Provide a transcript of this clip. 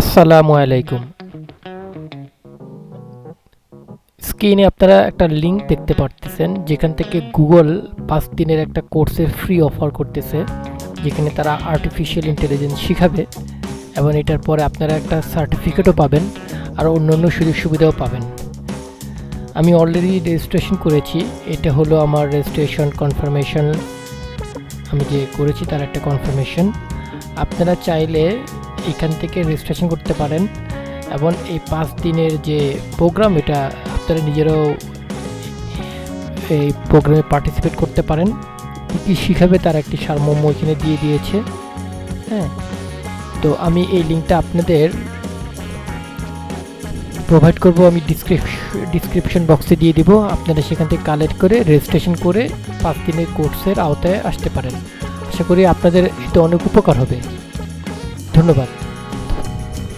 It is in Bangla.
আসসালামু আলাইকুম। স্ক্রিনে আপনারা একটা লিংক দেখতে পারতেছেন, যেখান থেকে গুগল পাঁচ দিনের একটা কোর্সের ফ্রি অফার করতেছে, যেখানে তারা আর্টিফিশিয়াল ইন্টেলিজেন্স শিখাবে এবং এটার পরে আপনারা একটা সার্টিফিকেটও পাবেন আর অন্যান্য সুযোগ সুবিধাও পাবেন। আমি অলরেডি রেজিস্ট্রেশন করেছি, এটা হলো আমার রেজিস্ট্রেশন কনফার্মেশন আমি যে করেছি তার একটা কনফার্মেশন আপনারা চাইলে এখান থেকে রেজিস্ট্রেশন করতে পারেন। এবং এই পাঁচ দিনের যে প্রোগ্রাম এটা আপনারা নিজেরাও এই প্রোগ্রামে পার্টিসিপেট করতে পারেন। কী কী শিখাবে তার একটি সারমর্ম এখানে দিয়ে দিয়েছে। হ্যাঁ। তো আমি এই লিঙ্কটা আপনাদের প্রোভাইড করব, আমি ডিসক্রিপশন বক্সে দিয়ে দিব। আপনারা সেখান থেকে কালেক্ট করে রেজিস্ট্রেশন করে পাঁচ দিনের কোর্সের আওতায় আসতে পারেন। আশা করি আপনাদের এতে অনেক উপকার হবে। ধন্যবাদ